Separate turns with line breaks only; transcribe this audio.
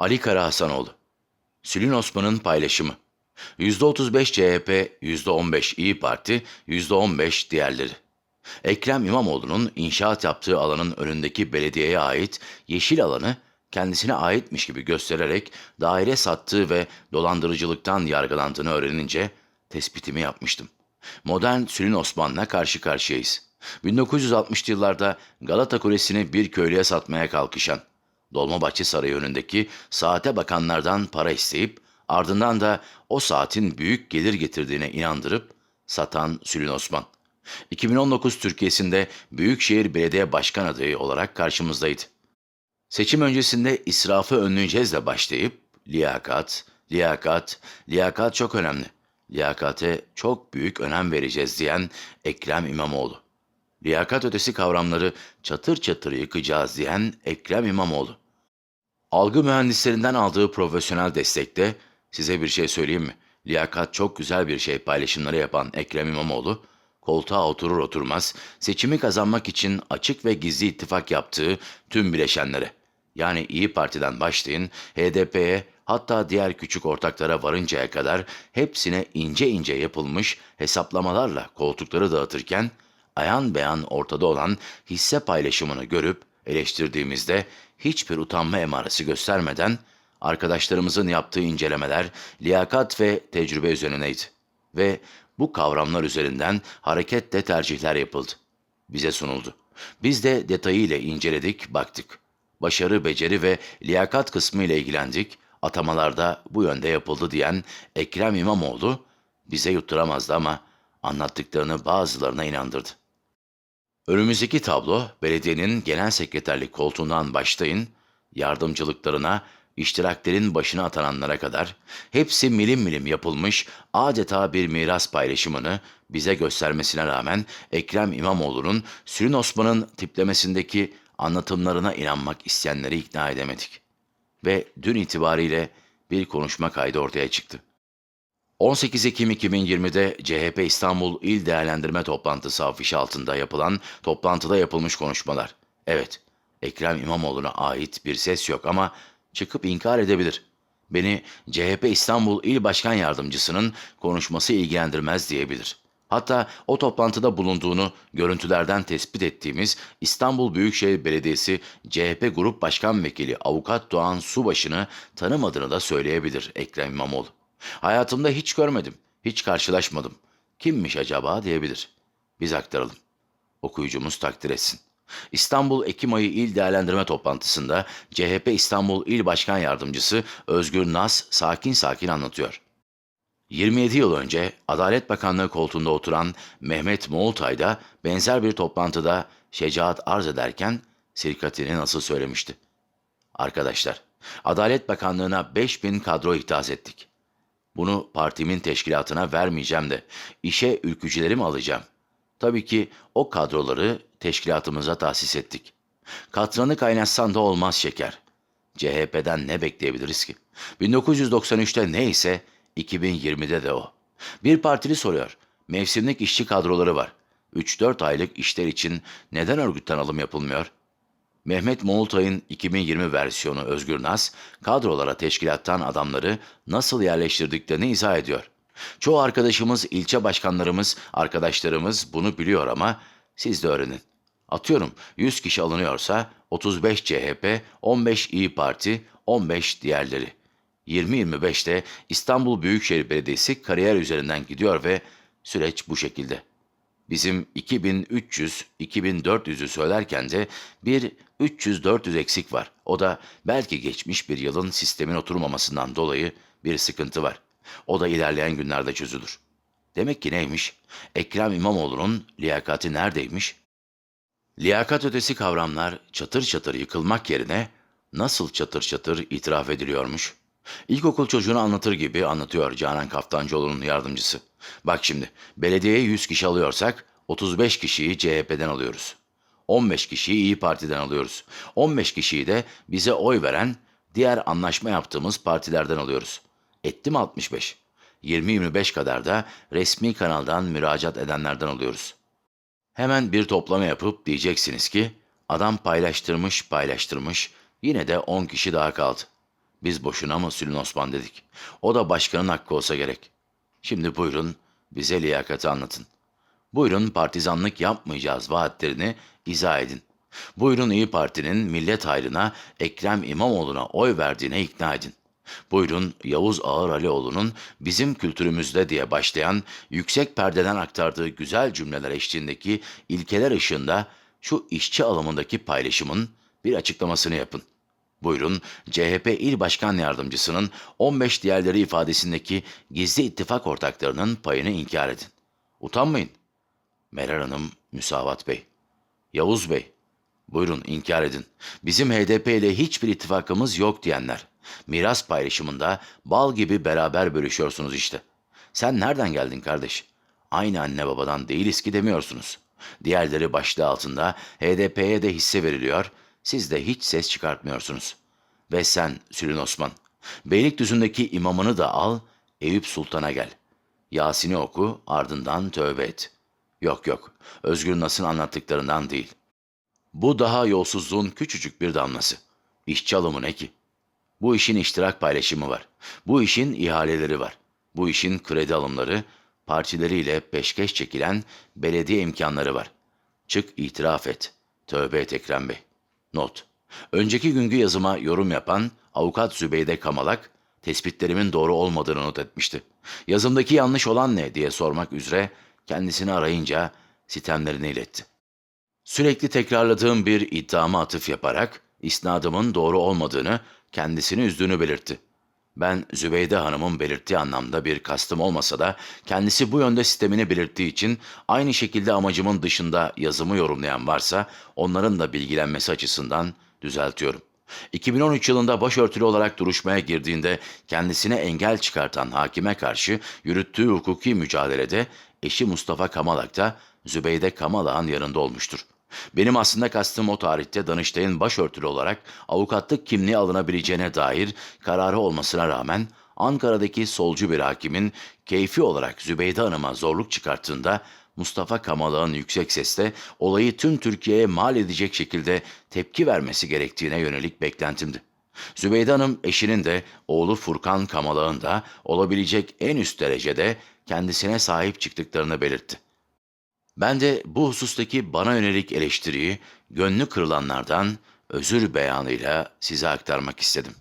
Ali Kara Hasanoğlu Sülün Osman'ın paylaşımı %35 CHP, %15 İyi Parti, %15 diğerleri. Ekrem İmamoğlu'nun inşaat yaptığı alanın önündeki belediyeye ait yeşil alanı kendisine aitmiş gibi göstererek daire sattığı ve dolandırıcılıktan yargılandığını öğrenince tespitimi yapmıştım. Modern Sülün Osman'la karşı karşıyayız. 1960'lı yıllarda Galata Kulesi'ni bir köylüye satmaya kalkışan, Dolmabahçe Sarayı önündeki saate bakanlardan para isteyip ardından da o saatin büyük gelir getirdiğine inandırıp satan Sülün Osman. 2019 Türkiye'sinde Büyükşehir Belediye Başkan adayı olarak karşımızdaydı. Seçim öncesinde israfı önleyeceğizle başlayıp liyakat, liyakat, liyakat çok önemli. Liyakate çok büyük önem vereceğiz diyen Ekrem İmamoğlu. Liyakat ötesi kavramları çatır çatır yıkacağız diyen Ekrem İmamoğlu. Algı mühendislerinden aldığı profesyonel destekte size bir şey söyleyeyim mi? Liyakat çok güzel bir şey paylaşımları yapan Ekrem İmamoğlu, koltuğa oturur oturmaz seçimi kazanmak için açık ve gizli ittifak yaptığı tüm bileşenlere, yani İyi Parti'den başlayın HDP'ye hatta diğer küçük ortaklara varıncaya kadar hepsine ince ince yapılmış hesaplamalarla koltukları dağıtırken, ayan beyan ortada olan hisse paylaşımını görüp eleştirdiğimizde hiçbir utanma emaresi göstermeden arkadaşlarımızın yaptığı incelemeler liyakat ve tecrübe üzerineydi. Ve bu kavramlar üzerinden hareketle tercihler yapıldı. Bize sunuldu. Biz de detayıyla inceledik, baktık. Başarı, beceri ve liyakat kısmı ile ilgilendik. Atamalarda bu yönde yapıldı diyen Ekrem İmamoğlu bize yutturamazdı ama anlattıklarını bazılarına inandırdı. Önümüzdeki tablo belediyenin genel sekreterlik koltuğundan başlayın, yardımcılıklarına, iştiraklerin başına atananlara kadar hepsi milim milim yapılmış adeta bir miras paylaşımını bize göstermesine rağmen Ekrem İmamoğlu'nun Sülün Osman'ın tiplemesindeki anlatımlarına inanmak isteyenleri ikna edemedik. Ve dün itibariyle bir konuşma kaydı ortaya çıktı. 18 Ekim 2020'de CHP İstanbul İl Değerlendirme Toplantısı afişi altında yapılan toplantıda yapılmış konuşmalar. Evet, Ekrem İmamoğlu'na ait bir ses yok ama çıkıp inkar edebilir. Beni CHP İstanbul İl Başkan Yardımcısının konuşması ilgilendirmez diyebilir. Hatta o toplantıda bulunduğunu görüntülerden tespit ettiğimiz İstanbul Büyükşehir Belediyesi CHP Grup Başkan Vekili Avukat Doğan Subaşı'nı tanımadığını da söyleyebilir Ekrem İmamoğlu. Hayatımda hiç görmedim, hiç karşılaşmadım. Kimmiş acaba diyebilir. Biz aktaralım. Okuyucumuz takdir etsin. İstanbul Ekim ayı İl Değerlendirme Toplantısında CHP İstanbul İl Başkan Yardımcısı Özgür Nas sakin sakin anlatıyor. 27 yıl önce Adalet Bakanlığı koltuğunda oturan Mehmet Moğoltay da benzer bir toplantıda şecaat arz ederken sirkatini nasıl söylemişti. Arkadaşlar, Adalet Bakanlığı'na 5000 kadro ihdas ettik. Bunu partimin teşkilatına vermeyeceğim de işe ülkücülerimi alacağım. Tabii ki o kadroları teşkilatımıza tahsis ettik. Katranı kaynatsan da olmaz şeker. CHP'den ne bekleyebiliriz ki? 1993'te neyse 2020'de de o. Bir partili soruyor. Mevsimlik işçi kadroları var. 3-4 aylık işler için neden örgütten alım yapılmıyor? Mehmet Moğoltay'ın 2020 versiyonu Özgür Nas, kadrolara teşkilattan adamları nasıl yerleştirdiklerini izah ediyor. Çoğu arkadaşımız, ilçe başkanlarımız, arkadaşlarımız bunu biliyor ama siz de öğrenin. Atıyorum 100 kişi alınıyorsa 35 CHP, 15 İyi Parti, 15 diğerleri. 20-25'te İstanbul Büyükşehir Belediyesi kariyer üzerinden gidiyor ve süreç bu şekilde. Bizim 2300-2400'ü söylerken de bir 300-400 eksik var. O da belki geçmiş bir yılın sistemin oturmamasından dolayı bir sıkıntı var. O da ilerleyen günlerde çözülür. Demek ki neymiş? Ekrem İmamoğlu'nun liyakati neredeymiş? Liyakat ötesi kavramlar çatır çatır yıkılmak yerine nasıl çatır çatır itiraf ediliyormuş? İlkokul çocuğunu anlatır gibi anlatıyor Canan Kaftancıoğlu'nun yardımcısı. Bak şimdi, belediyeye 100 kişi alıyorsak 35 kişiyi CHP'den alıyoruz. 15 kişiyi İyi Parti'den alıyoruz. 15 kişiyi de bize oy veren diğer anlaşma yaptığımız partilerden alıyoruz. Etti mi 65? 20-25 kadar da resmi kanaldan müracaat edenlerden alıyoruz. Hemen bir toplama yapıp diyeceksiniz ki adam paylaştırmış paylaştırmış yine de 10 kişi daha kaldı. Biz boşuna mı Sülün Osman dedik. O da başkanın hakkı olsa gerek. Şimdi buyurun bize liyakati anlatın. Buyurun partizanlık yapmayacağız vaatlerini izah edin. Buyurun İyi Parti'nin millet hayrına Ekrem İmamoğlu'na oy verdiğine ikna edin. Buyurun Yavuz Ağar Alioğlu'nun bizim kültürümüzde diye başlayan yüksek perdeden aktardığı güzel cümleler eşliğindeki ilkeler ışığında şu işçi alımındaki paylaşımın bir açıklamasını yapın. Buyurun CHP İl Başkan Yardımcısının 15 diğerleri ifadesindeki gizli ittifak ortaklarının payını inkar edin. Utanmayın. Meral Hanım, Müsavat Bey. Yavuz Bey, buyurun inkar edin. Bizim HDP ile hiçbir ittifakımız yok diyenler. Miras paylaşımında bal gibi beraber bölüşüyorsunuz işte. Sen nereden geldin kardeş? Aynı anne babadan değiliz ki demiyorsunuz. Diğerleri başlığı altında HDP'ye de hisse veriliyor, siz de hiç ses çıkartmıyorsunuz. Ve sen Sülün Osman, Beylikdüzü'ndeki imamını da al, Eyüp Sultan'a gel. Yasin'i oku, ardından tövbe et. Yok yok, Özgür Nas'ın anlattıklarından değil. Bu daha yolsuzluğun küçücük bir damlası. İşçi alımı ne ki? Bu işin iştirak paylaşımı var. Bu işin ihaleleri var. Bu işin kredi alımları, partileriyle peşkeş çekilen belediye imkanları var. Çık itiraf et. Tövbe et Ekrem Bey. Not. Önceki günkü yazıma yorum yapan avukat Zübeyde Kamalak, tespitlerimin doğru olmadığını not etmişti. Yazımdaki yanlış olan ne diye sormak üzere kendisini arayınca sitemlerini iletti. Sürekli tekrarladığım bir iddiama atıf yaparak isnadımın doğru olmadığını, kendisini üzdüğünü belirtti. Ben Zübeyde Hanım'ın belirttiği anlamda bir kastım olmasa da kendisi bu yönde sistemini belirttiği için aynı şekilde amacımın dışında yazımı yorumlayan varsa onların da bilgilenmesi açısından düzeltiyorum. 2013 yılında başörtülü olarak duruşmaya girdiğinde kendisine engel çıkartan hakime karşı yürüttüğü hukuki mücadelede eşi Mustafa Kamalak da Zübeyde Kamalak'ın yanında olmuştur. Benim aslında kastım o tarihte Danıştay'ın başörtülü olarak avukatlık kimliği alınabileceğine dair kararı olmasına rağmen Ankara'daki solcu bir hakimin keyfi olarak Zübeyde Hanım'a zorluk çıkarttığında Mustafa Kamalak'ın yüksek sesle olayı tüm Türkiye'ye mal edecek şekilde tepki vermesi gerektiğine yönelik beklentimdi. Zübeyde Hanım eşinin de oğlu Furkan Kamalak'ın da olabilecek en üst derecede kendisine sahip çıktıklarını belirtti. Ben de bu husustaki bana yönelik eleştiriyi gönlü kırılanlardan özür beyanıyla size aktarmak istedim.